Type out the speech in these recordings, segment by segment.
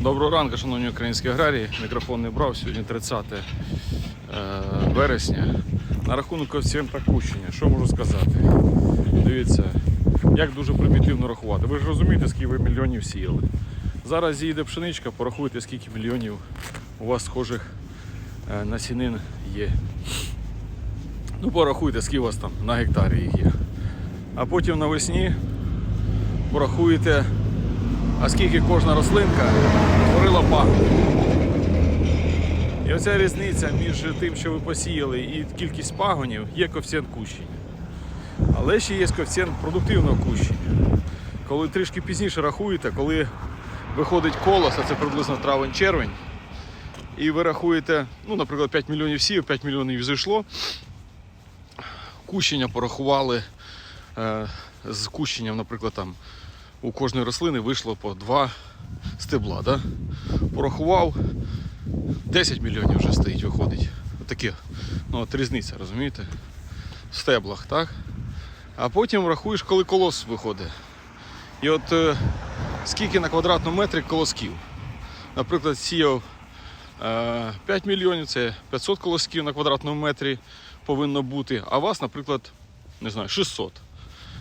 Доброго ранку, шановні українські аграрії. Мікрофон не брав. Сьогодні 30 е, вересня. На рахунок коефіцієнта кущення, що можу сказати? Дивіться, як дуже примітивно рахувати. Ви ж розумієте, скільки ви мільйонів сіяли. Зараз зійде пшеничка, порахуйте, скільки мільйонів у вас схожих е, насінин є. Ну, порахуйте, скільки у вас там на гектарі їх є. А потім навесні порахуєте, а скільки кожна рослинка творила пагонів. І оця різниця між тим, що ви посіяли, і кількість пагонів є коефіцієнт кущення. Але ще є коефіцієнт продуктивного кущення. Коли трішки пізніше рахуєте, коли виходить колос, а це приблизно травень-червень, і ви рахуєте, ну, наприклад, 5 мільйонів сів, 5 мільйонів зайшло, кущення порахували е, з кущенням, наприклад, там у кожної рослини вийшло по два стебла. Да? Порахував 10 мільйонів вже стоїть, виходить. Таке, ну от різниця, розумієте? В стеблах, так? А потім рахуєш, коли колос виходить. І от е, скільки на квадратному метрі колосків. Наприклад, сіяв е, 5 мільйонів, це 500 колосків на квадратному метрі повинно бути, а у вас, наприклад, не знаю, 600.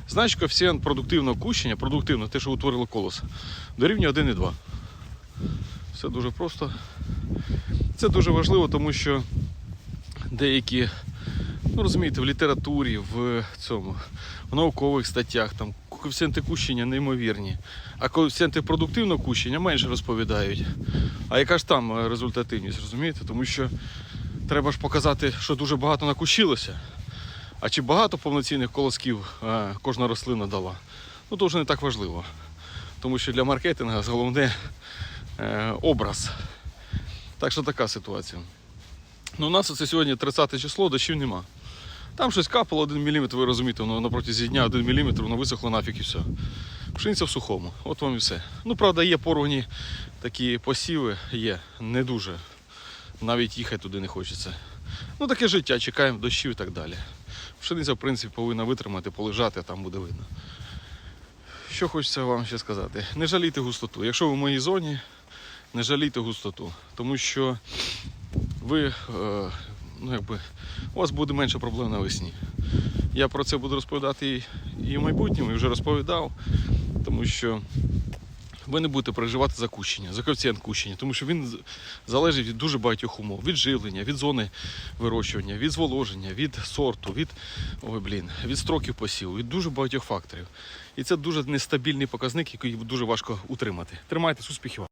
Значить, коефіцієнт продуктивного кущення, продуктивно, те, що утворило колос, дорівнює 1,2. Все дуже просто. Це дуже важливо, тому що деякі, ну розумієте, в літературі, в цьому, в наукових статтях там коефіцієнти кущення неймовірні, а коефіцієнти продуктивного кущення менше розповідають. А яка ж там е, результативність, розумієте? Тому що треба ж показати, що дуже багато накущилося. А чи багато повноцінних колосків е, кожна рослина дала? Ну то вже не так важливо. Тому що для маркетингу головне е, образ. Так що така ситуація. Ну, у нас це сьогодні 30 число, дощів нема. Там щось капало 1 мм, ви розумієте, воно на протязі дня 1 мм, воно висохло нафіг і все. Пшениця в сухому. От вам і все. Ну, правда, є порвані такі посіви, є, не дуже. Навіть їхати туди не хочеться. Ну таке життя, чекаємо дощів і так далі. Пшениця, в принципі, повинна витримати, полежати, а там буде видно. Що хочеться вам ще сказати? Не жалійте густоту. Якщо ви в моїй зоні, не жалійте густоту. Тому що ви, е, ну якби, у вас буде менше проблем навесні. Я про це буду розповідати і, в майбутньому, і вже розповідав, тому що ви не будете переживати за кущення, за коефіцієнт кущення, тому що він залежить від дуже багатьох умов, від живлення, від зони вирощування, від зволоження, від сорту, від, ой, блін, від строків посіву, від дуже багатьох факторів. І це дуже нестабільний показник, який дуже важко утримати. Тримайтесь, успіхів!